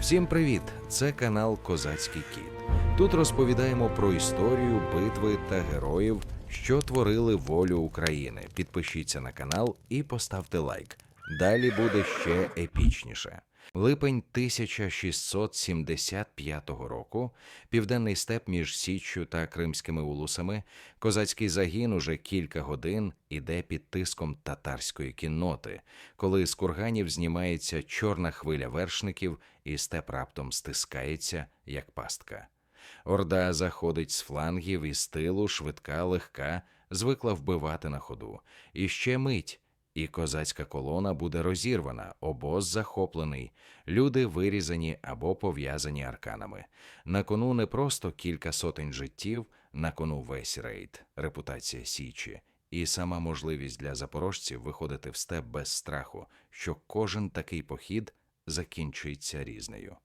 Всім привіт! Це канал Козацький Кіт. Тут розповідаємо про історію, битви та героїв, що творили волю України. Підпишіться на канал і поставте лайк. Далі буде ще епічніше. Липень 1675 року, південний степ між Січчю та Кримськими улусами, козацький загін уже кілька годин іде під тиском татарської кінноти, коли з курганів знімається чорна хвиля вершників, і степ раптом стискається, як пастка. Орда заходить з флангів і з тилу, швидка, легка, звикла вбивати на ходу. І ще мить, і козацька колона буде розірвана, обоз захоплений, люди вирізані або пов'язані арканами. На кону не просто кілька сотень життів, на кону весь рейд, репутація Січі, і сама можливість для запорожців виходити в степ без страху, що кожен такий похід закінчується різнею.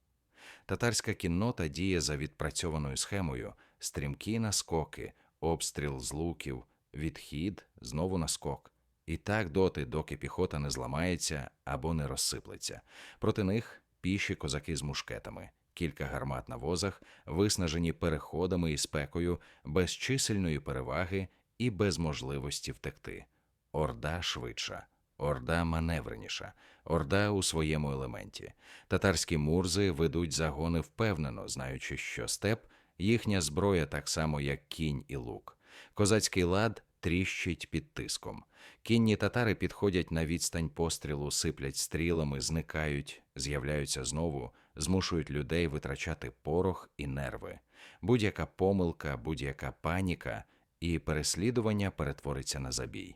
Татарська кіннота діє за відпрацьованою схемою: стрімкі наскоки, обстріл з луків, відхід, знову наскок. І так доти, доки піхота не зламається або не розсиплеться. Проти них піші козаки з мушкетами, кілька гармат на возах, виснажені переходами і спекою, без чисельної переваги і без можливості втекти. Орда швидша, орда маневреніша, орда у своєму елементі. Татарські мурзи ведуть загони впевнено, знаючи, що степ їхня зброя так само, як кінь і лук. Козацький лад тріщить під тиском. Кінні татари підходять на відстань пострілу, сиплять стрілами, зникають, з'являються знову, змушують людей витрачати порох і нерви. Будь-яка помилка, будь-яка паніка і переслідування перетвориться на забій.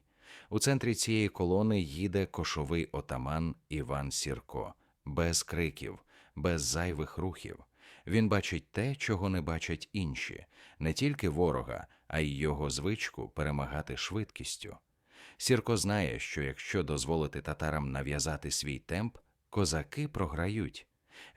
У центрі цієї колони їде кошовий отаман Іван Сірко, без криків, без зайвих рухів. Він бачить те, чого не бачать інші, не тільки ворога, а й його звичку перемагати швидкістю. Сірко знає, що якщо дозволити татарам нав'язати свій темп, козаки програють.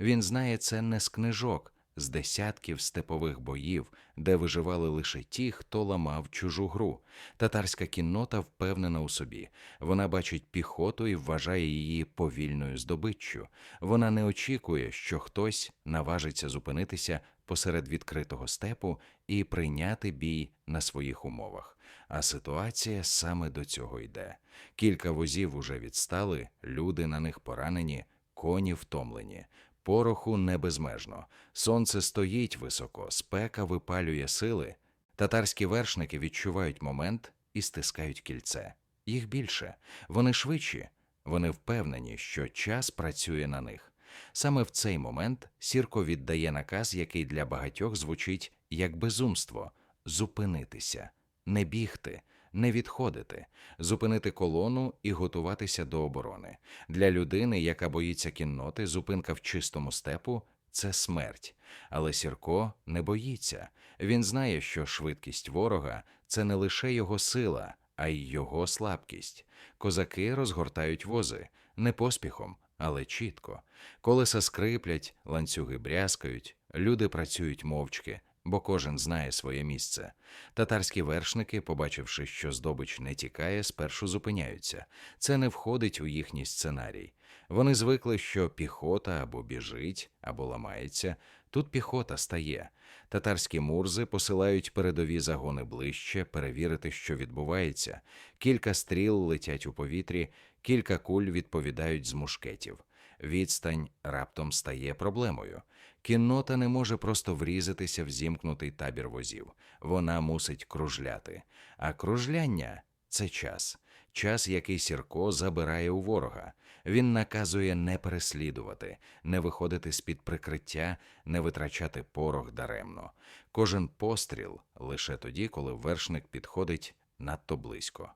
Він знає це не з книжок, з десятків степових боїв, де виживали лише ті, хто ламав чужу гру. Татарська кіннота впевнена у собі. Вона бачить піхоту і вважає її повільною здобиччю. Вона не очікує, що хтось наважиться зупинитися посеред відкритого степу і прийняти бій на своїх умовах. А ситуація саме до цього йде. Кілька возів уже відстали, люди на них поранені, коні втомлені. Пороху не безмежно. Сонце стоїть високо, спека випалює сили. Татарські вершники відчувають момент і стискають кільце. Їх більше, вони швидші, вони впевнені, що час працює на них. Саме в цей момент Сірко віддає наказ, який для багатьох звучить як безумство зупинитися, не бігти, не відходити, зупинити колону і готуватися до оборони. Для людини, яка боїться кінноти, зупинка в чистому степу це смерть. Але Сірко не боїться. Він знає, що швидкість ворога це не лише його сила, а й його слабкість. Козаки розгортають вози не поспіхом, але чітко. Колеса скриплять, ланцюги брязкають, люди працюють мовчки, бо кожен знає своє місце. Татарські вершники, побачивши, що здобич не тікає, спершу зупиняються. Це не входить у їхній сценарій. Вони звикли, що піхота або біжить, або ламається. Тут піхота стає. Татарські мурзи посилають передові загони ближче, перевірити, що відбувається. Кілька стріл летять у повітрі, кілька куль відповідають з мушкетів. Відстань раптом стає проблемою. Кіннота не може просто врізатися в зімкнутий табір возів. Вона мусить кружляти. А кружляння це час. Час, який Сірко забирає у ворога. Він наказує не переслідувати, не виходити з-під прикриття, не витрачати порох даремно. Кожен постріл лише тоді, коли вершник підходить надто близько.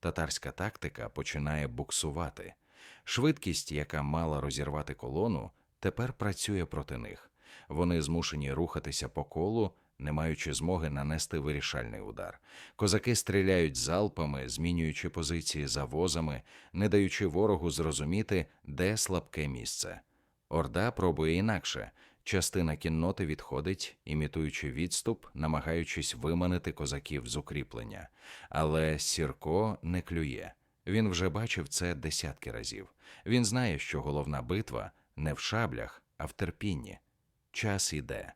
Татарська тактика починає буксувати. Швидкість, яка мала розірвати колону, тепер працює проти них. Вони змушені рухатися по колу, не маючи змоги нанести вирішальний удар. Козаки стріляють залпами, змінюючи позиції за возами, не даючи ворогу зрозуміти, де слабке місце. Орда пробує інакше. Частина кінноти відходить, імітуючи відступ, намагаючись виманити козаків з укріплення. Але Сірко не клює. Він вже бачив це десятки разів. Він знає, що головна битва не в шаблях, а в терпінні. Час іде.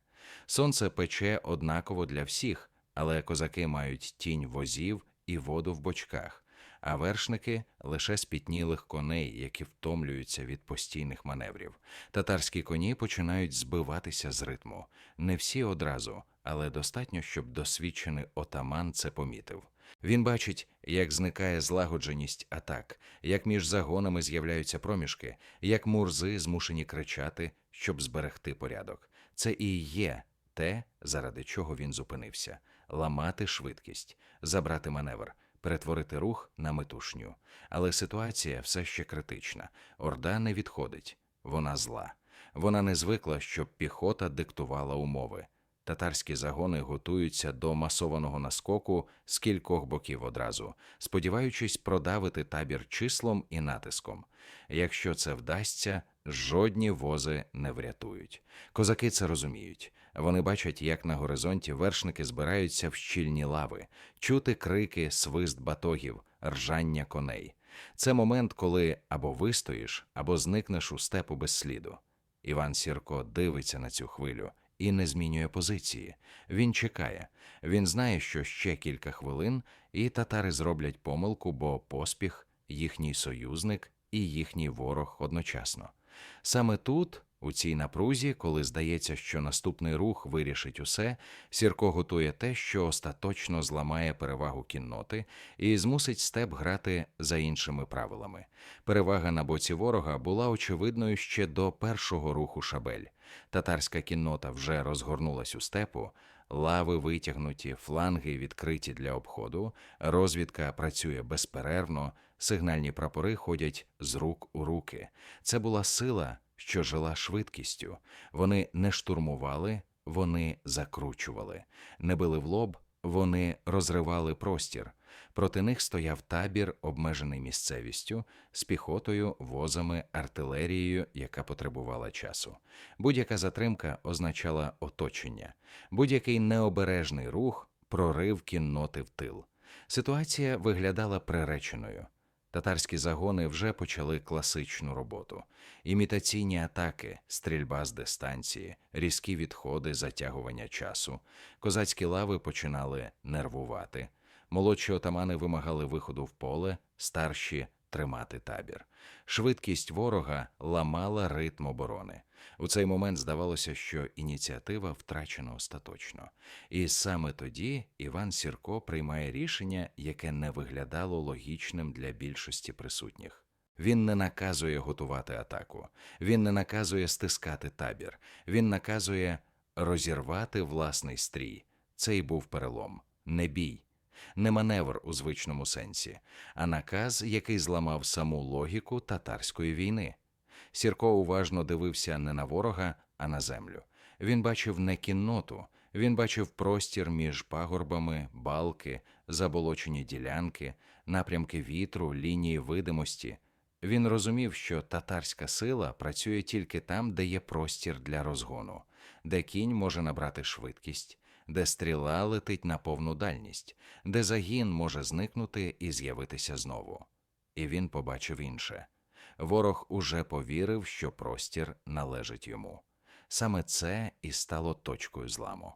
Сонце пече однаково для всіх, але козаки мають тінь возів і воду в бочках, а вершники лише спітнілих коней, які втомлюються від постійних маневрів. Татарські коні починають збиватися з ритму. Не всі одразу, але достатньо, щоб досвідчений отаман це помітив. Він бачить, як зникає злагодженість атак, як між загонами з'являються проміжки, як мурзи змушені кричати, щоб зберегти порядок. Це і є те, заради чого він зупинився ламати швидкість, забрати маневр, перетворити рух на метушню. Але ситуація все ще критична. Орда не відходить, вона зла. Вона не звикла, щоб піхота диктувала умови. Татарські загони готуються до масованого наскоку з кількох боків одразу, сподіваючись продавити табір числом і натиском. Якщо це вдасться, жодні вози не врятують. Козаки це розуміють. Вони бачать, як на горизонті вершники збираються в щільні лави, чути крики, свист батогів, ржання коней. Це момент, коли або вистоїш, або зникнеш у степу без сліду. Іван Сірко дивиться на цю хвилю і не змінює позиції. Він чекає. Він знає, що ще кілька хвилин, і татари зроблять помилку, бо поспіх їхній союзник і їхній ворог одночасно. Саме тут, у цій напрузі, коли здається, що наступний рух вирішить усе, Сірко готує те, що остаточно зламає перевагу кінноти і змусить степ грати за іншими правилами. Перевага на боці ворога була очевидною ще до першого руху шабель. Татарська кіннота вже розгорнулась у степу, лави витягнуті, фланги відкриті для обходу, розвідка працює безперервно, сигнальні прапори ходять з рук у руки. Це була сила, що жила швидкістю. Вони не штурмували, вони закручували, не били в лоб, вони розривали простір. Проти них стояв табір, обмежений місцевістю, з піхотою, возами, артилерією, яка потребувала часу. Будь-яка затримка означала оточення, будь-який необережний рух прорив кінноти в тил. Ситуація виглядала приреченою. Татарські загони вже почали класичну роботу: імітаційні атаки, стрільба з дистанції, різкі відходи, затягування часу. Козацькі лави починали нервувати. Молодші отамани вимагали виходу в поле, старші тримати табір. Швидкість ворога ламала ритм оборони. У цей момент здавалося, що ініціатива втрачена остаточно. І саме тоді Іван Сірко приймає рішення, яке не виглядало логічним для більшості присутніх. Він не наказує готувати атаку, він не наказує стискати табір, він наказує розірвати власний стрій. Це й був перелом, не бій, не маневр у звичному сенсі, а наказ, який зламав саму логіку татарської війни. Сірко уважно дивився не на ворога, а на землю. Він бачив не кінноту, він бачив простір між пагорбами, балки, заболочені ділянки, напрямки вітру, лінії видимості. Він розумів, що татарська сила працює тільки там, де є простір для розгону, де кінь може набрати швидкість, де стріла летить на повну дальність, де загін може зникнути і з'явитися знову. І він побачив інше ворог уже повірив, що простір належить йому. Саме це і стало точкою зламу.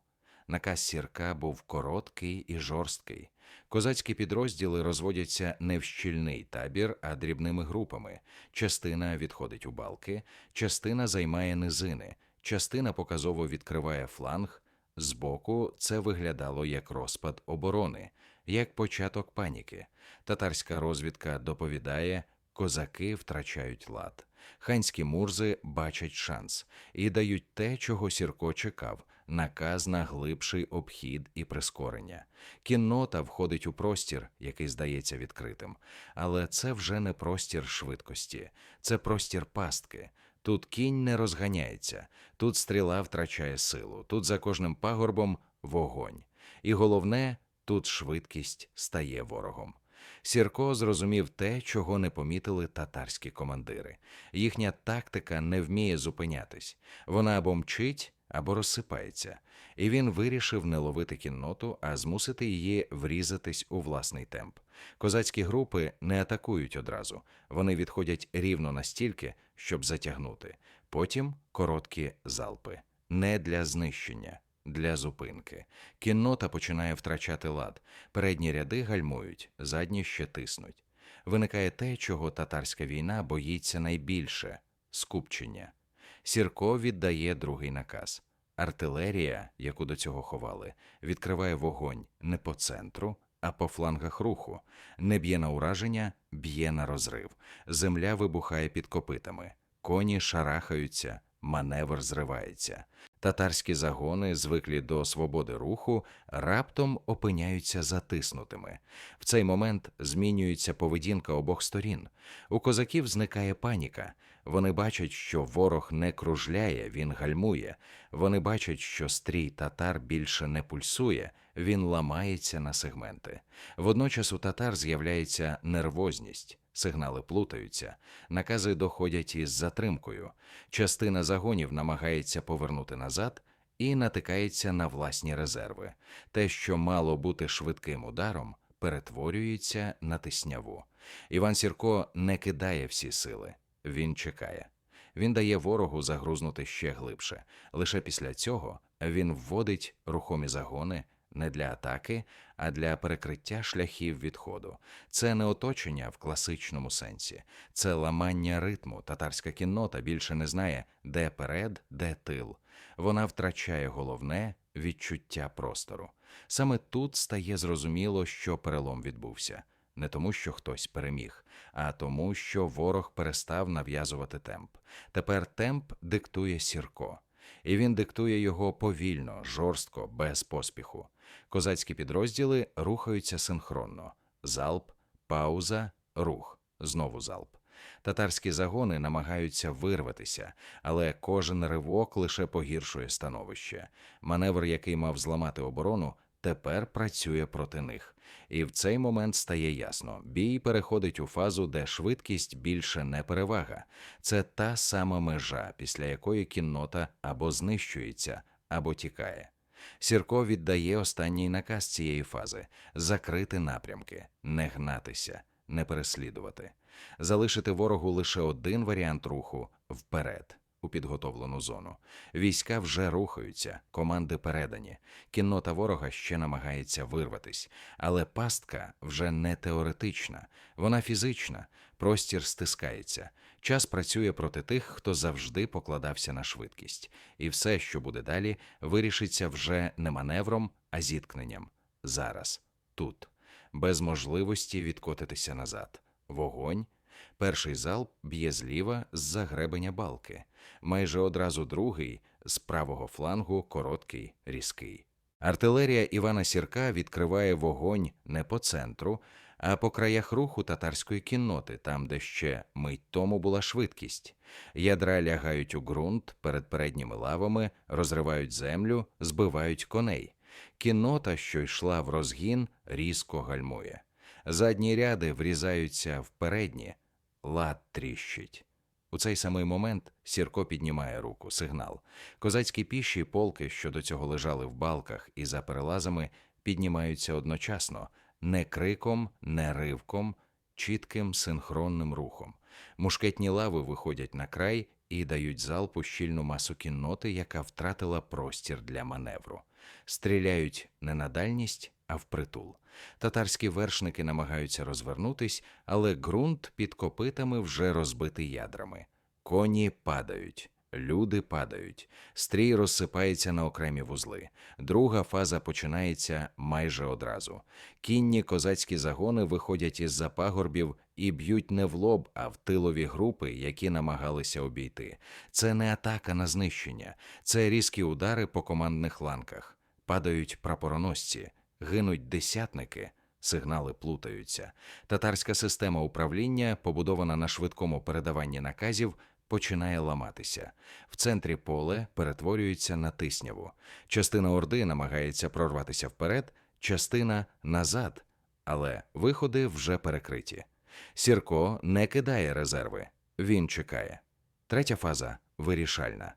Наказ сірка був короткий і жорсткий. Козацькі підрозділи розводяться не в щільний табір, а дрібними групами. Частина відходить у балки, частина займає низини, частина показово відкриває фланг. Збоку це виглядало як розпад оборони, як початок паніки. Татарська розвідка доповідає, козаки втрачають лад. Ханські мурзи бачать шанс і дають те, чого Сірко чекав наказ на глибший обхід і прискорення. Кіннота входить у простір, який здається відкритим, але це вже не простір швидкості, це простір пастки. Тут кінь не розганяється, тут стріла втрачає силу, тут за кожним пагорбом вогонь. І головне, тут швидкість стає ворогом. Сірко зрозумів те, чого не помітили татарські командири. Їхня тактика не вміє зупинятись. Вона або мчить, або розсипається, і він вирішив не ловити кінноту, а змусити її врізатись у власний темп. Козацькі групи не атакують одразу, вони відходять рівно настільки, щоб затягнути. Потім короткі залпи, не для знищення, для зупинки. Кіннота починає втрачати лад, передні ряди гальмують, задні ще тиснуть. Виникає те, чого татарська війна боїться найбільше скупчення. Сірко віддає другий наказ. Артилерія, яку до цього ховали, відкриває вогонь не по центру, а по флангах руху. Не б'є на ураження, б'є на розрив. Земля вибухає під копитами, коні шарахаються, маневр зривається. Татарські загони, звиклі до свободи руху, раптом опиняються затиснутими. В цей момент змінюється поведінка обох сторін. У козаків зникає паніка. Вони бачать, що ворог не кружляє, він гальмує. Вони бачать, що стрій татар більше не пульсує, він ламається на сегменти. Водночас у татар з'являється нервозність, сигнали плутаються, накази доходять із затримкою. Частина загонів намагається повернути назад і натикається на власні резерви. Те, що мало бути швидким ударом, перетворюється на тисняву. Іван Сірко не кидає всі сили. Він чекає. Він дає ворогу загрузнути ще глибше. Лише після цього він вводить рухомі загони не для атаки, а для перекриття шляхів відходу. Це не оточення в класичному сенсі, це ламання ритму. Татарська кіннота більше не знає, де перед, де тил. Вона втрачає головне відчуття простору. Саме тут стає зрозуміло, що перелом відбувся не тому, що хтось переміг, а тому, що ворог перестав нав'язувати темп. Тепер темп диктує Сірко, і він диктує його повільно, жорстко, без поспіху. Козацькі підрозділи рухаються синхронно: залп, пауза, рух, знову залп. Татарські загони намагаються вирватися, але кожен ривок лише погіршує становище. Маневр, який мав зламати оборону, тепер працює проти них. І в цей момент стає ясно: бій переходить у фазу, де швидкість більше не перевага. Це та сама межа, після якої кіннота або знищується, або тікає. Сірко віддає останній наказ цієї фази закрити напрямки, не гнатися, не переслідувати, залишити ворогу лише один варіант руху вперед у підготовлену зону. Війська вже рухаються, команди передані. Кіннота ворога ще намагається вирватись, але пастка вже не теоретична, вона фізична, простір стискається. Час працює проти тих, хто завжди покладався на швидкість, і все, що буде далі, вирішиться вже не маневром, а зіткненням. Зараз, тут, без можливості відкотитися назад. Вогонь. Перший залп б'є зліва з загребення балки, майже одразу другий з правого флангу короткий, різкий. Артилерія Івана Сірка відкриває вогонь не по центру, а по краях руху татарської кінноти, там, де ще мить тому була швидкість. Ядра лягають у ґрунт перед передніми лавами, розривають землю, збивають коней. Кіннота, що йшла в розгін, різко гальмує. Задні ряди врізаються в передні, лад тріщить. У цей самий момент Сірко піднімає руку, сигнал. Козацькі піші полки, що до цього лежали в балках і за перелазами, піднімаються одночасно, не криком, не ривком, чітким синхронним рухом. Мушкетні лави виходять на край і дають залпу щільну масу кінноти, яка втратила простір для маневру. Стріляють не на дальність, а впритул. Татарські вершники намагаються розвернутись, але ґрунт під копитами вже розбитий ядрами. Коні падають, люди падають, стрій розсипається на окремі вузли. Друга фаза починається майже одразу. Кінні козацькі загони виходять із за пагорбів і б'ють не в лоб, а в тилові групи, які намагалися обійти. Це не атака на знищення, це різкі удари по командних ланках. Падають прапороносці гинуть десятники, сигнали плутаються. Татарська система управління, побудована на швидкому передаванні наказів, починає ламатися. В центрі поле перетворюється на тисняву. Частина орди намагається прорватися вперед, частина назад, але виходи вже перекриті. Сірко не кидає резерви, він чекає. Третя фаза вирішальна.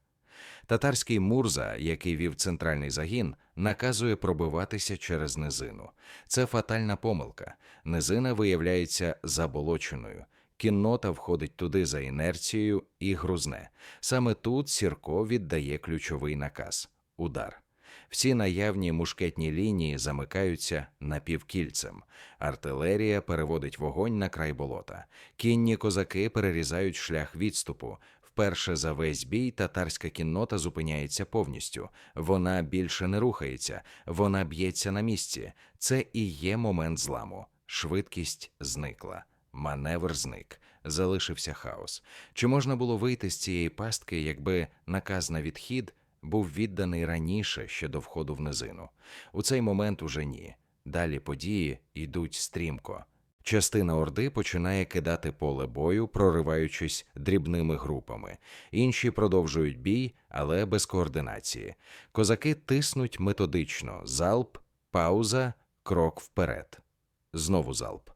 Татарський Мурза, який вів центральний загін, наказує пробиватися через низину. Це фатальна помилка. Низина виявляється заболоченою. Кіннота входить туди за інерцією і грузне. Саме тут Сірко віддає ключовий наказ удар. Всі наявні мушкетні лінії замикаються напівкільцем. Артилерія переводить вогонь на край болота. Кінні козаки перерізають шлях відступу. Вперше за весь бій татарська кіннота зупиняється повністю. Вона більше не рухається, вона б'ється на місці. Це і є момент зламу. Швидкість зникла. Маневр зник, залишився хаос. Чи можна було вийти з цієї пастки, якби наказ на відхід був відданий раніше ще до входу в низину? У цей момент уже ні. Далі події йдуть стрімко. Частина Орди починає кидати поле бою, прориваючись дрібними групами. Інші продовжують бій, але без координації. Козаки тиснуть методично: залп, пауза, крок вперед. Знову залп.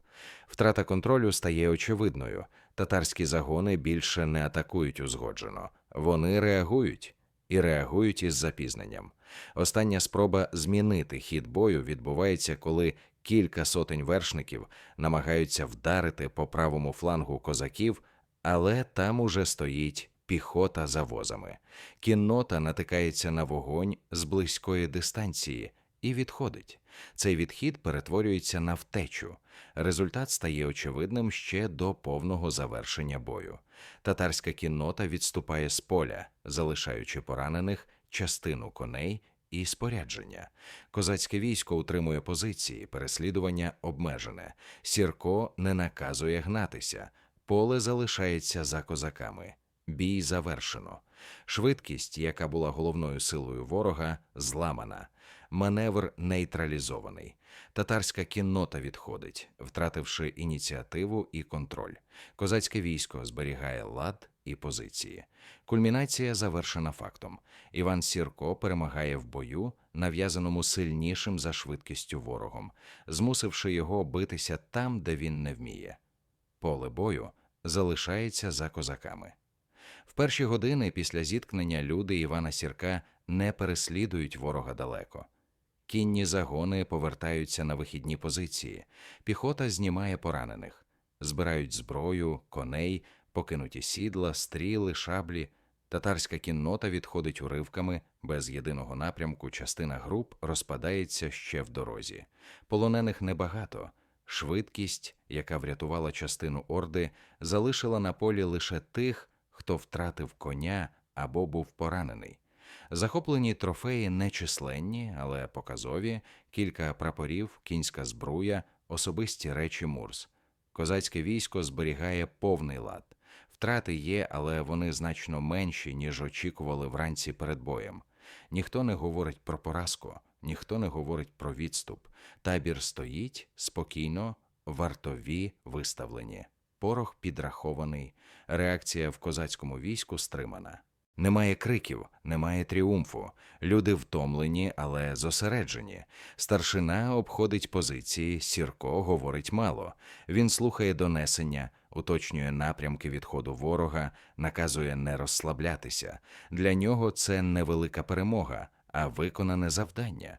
Втрата контролю стає очевидною. Татарські загони більше не атакують узгоджено. Вони реагують і реагують із запізненням. Остання спроба змінити хід бою відбувається, коли кілька сотень вершників намагаються вдарити по правому флангу козаків, але там уже стоїть піхота за возами. Кіннота натикається на вогонь з близької дистанції і відходить. Цей відхід перетворюється на втечу. Результат стає очевидним ще до повного завершення бою. Татарська кіннота відступає з поля, залишаючи поранених частину коней і спорядження. Козацьке військо утримує позиції, переслідування обмежене. Сірко не наказує гнатися, поле залишається за козаками. Бій завершено. Швидкість, яка була головною силою ворога, зламана. Маневр нейтралізований. Татарська кіннота відходить, втративши ініціативу і контроль. Козацьке військо зберігає лад і позиції. Кульмінація завершена фактом. Іван Сірко перемагає в бою, нав'язаному сильнішим за швидкістю ворогом, змусивши його битися там, де він не вміє. Поле бою залишається за козаками. В перші години після зіткнення люди Івана Сірка не переслідують ворога далеко. Кінні загони повертаються на вихідні позиції, піхота знімає поранених, збирають зброю, коней, покинуті сідла, стріли, шаблі. Татарська кіннота відходить уривками, без єдиного напрямку частина груп розпадається ще в дорозі. Полонених небагато. Швидкість, яка врятувала частину орди, залишила на полі лише тих, хто втратив коня або був поранений. Захоплені трофеї нечисленні, але показові, кілька прапорів, кінська збруя, особисті речі Мурс. Козацьке військо зберігає повний лад. Втрати є, але вони значно менші, ніж очікували вранці перед боєм. Ніхто не говорить про поразку, ніхто не говорить про відступ. Табір стоїть спокійно, вартові виставлені. Порох підрахований, реакція в козацькому війську стримана. Немає криків, немає тріумфу. Люди втомлені, але зосереджені. Старшина обходить позиції, Сірко говорить мало. Він слухає донесення, уточнює напрямки відходу ворога, наказує не розслаблятися. Для нього це невелика перемога, а виконане завдання.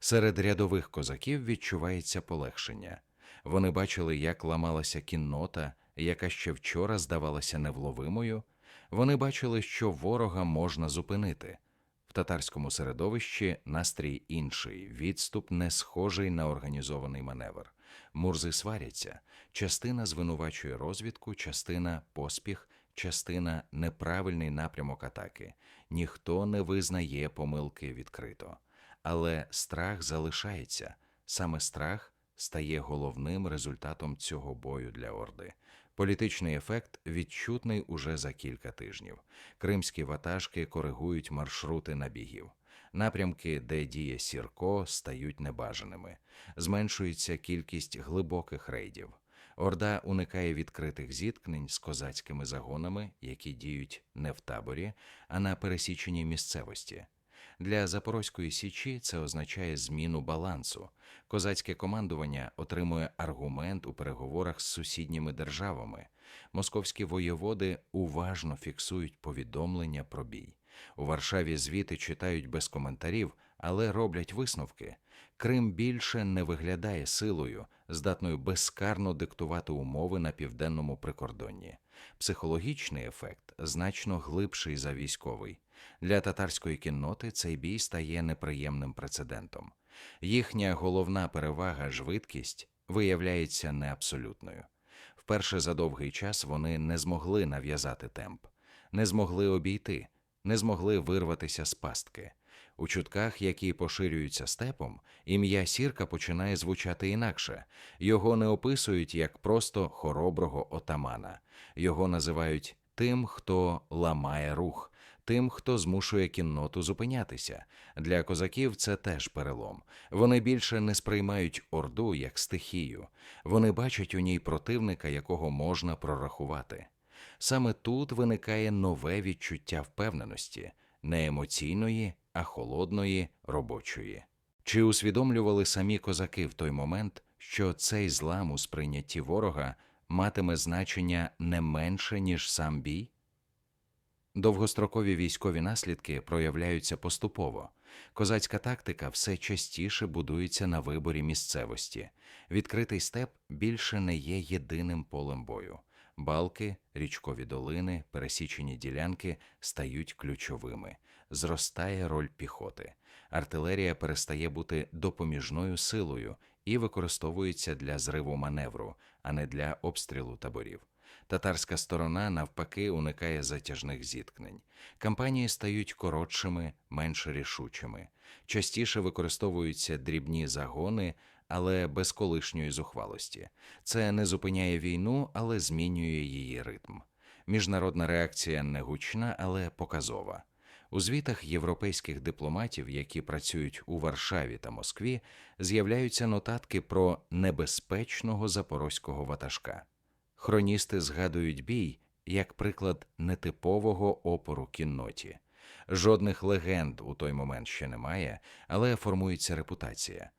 Серед рядових козаків відчувається полегшення. Вони бачили, як ламалася кіннота, яка ще вчора здавалася невловимою. Вони бачили, що ворога можна зупинити. В татарському середовищі настрій інший, відступ не схожий на організований маневр. Мурзи сваряться, частина звинувачує розвідку, частина поспіх, частина неправильний напрямок атаки. Ніхто не визнає помилки відкрито. Але страх залишається. Саме страх стає головним результатом цього бою для Орди. Політичний ефект відчутний уже за кілька тижнів. Кримські ватажки коригують маршрути набігів. Напрямки, де діє Сірко, стають небажаними. Зменшується кількість глибоких рейдів. Орда уникає відкритих зіткнень з козацькими загонами, які діють не в таборі, а на пересіченій місцевості. Для Запорозької січі це означає зміну балансу. Козацьке командування отримує аргумент у переговорах з сусідніми державами. Московські воєводи уважно фіксують повідомлення про бій. У Варшаві звіти читають без коментарів, але роблять висновки. Крим більше не виглядає силою, здатною безкарно диктувати умови на південному прикордонні. Психологічний ефект значно глибший за військовий. Для татарської кінноти цей бій стає неприємним прецедентом. Їхня головна перевага швидкість виявляється неабсолютною. Вперше за довгий час вони не змогли нав'язати темп, не змогли обійти, не змогли вирватися з пастки. У чутках, які поширюються степом, ім'я сірка починає звучати інакше. Його не описують як просто хороброго отамана. Його називають тим, хто ламає рух, тим, хто змушує кінноту зупинятися. Для козаків це теж перелом. Вони більше не сприймають орду як стихію. Вони бачать у ній противника, якого можна прорахувати. Саме тут виникає нове відчуття впевненості, не емоційної, а холодної, робочої. Чи усвідомлювали самі козаки в той момент, що цей злам у сприйнятті ворога матиме значення не менше, ніж сам бій? Довгострокові військові наслідки проявляються поступово. Козацька тактика все частіше будується на виборі місцевості. Відкритий степ більше не є єдиним полем бою. Балки, річкові долини, пересічені ділянки стають ключовими. Зростає роль піхоти. Артилерія перестає бути допоміжною силою і використовується для зриву маневру, а не для обстрілу таборів. Татарська сторона, навпаки, уникає затяжних зіткнень. Кампанії стають коротшими, менш рішучими. Частіше використовуються дрібні загони, але без колишньої зухвалості. Це не зупиняє війну, але змінює її ритм. Міжнародна реакція не гучна, але показова. У звітах європейських дипломатів, які працюють у Варшаві та Москві, з'являються нотатки про небезпечного запорозького ватажка. Хроністи згадують бій як приклад нетипового опору кінноті. Жодних легенд у той момент ще немає, але формується репутація.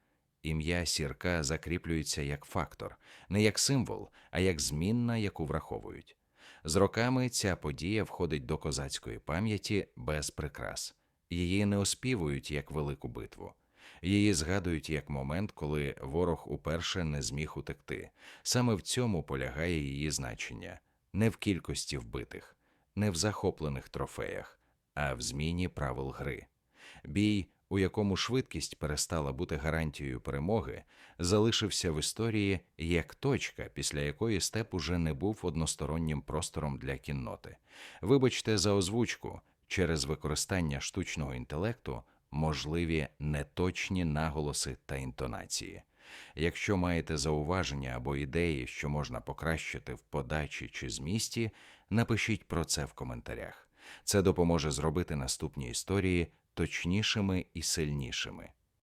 Ім'я сірка закріплюється як фактор, не як символ, а як змінна, яку враховують. З роками ця подія входить до козацької пам'яті без прикрас. Її не оспівують як велику битву. Її згадують як момент, коли ворог уперше не зміг утекти. Саме в цьому полягає її значення не в кількості вбитих, не в захоплених трофеях, а в зміні правил гри. Бій, у якому швидкість перестала бути гарантією перемоги, залишився в історії як точка, після якої степ уже не був одностороннім простором для кінноти. Вибачте за озвучку, через використання штучного інтелекту можливі неточні наголоси та інтонації. Якщо маєте зауваження або ідеї, що можна покращити в подачі чи змісті, напишіть про це в коментарях. Це допоможе зробити наступні історії точнішими і сильнішими.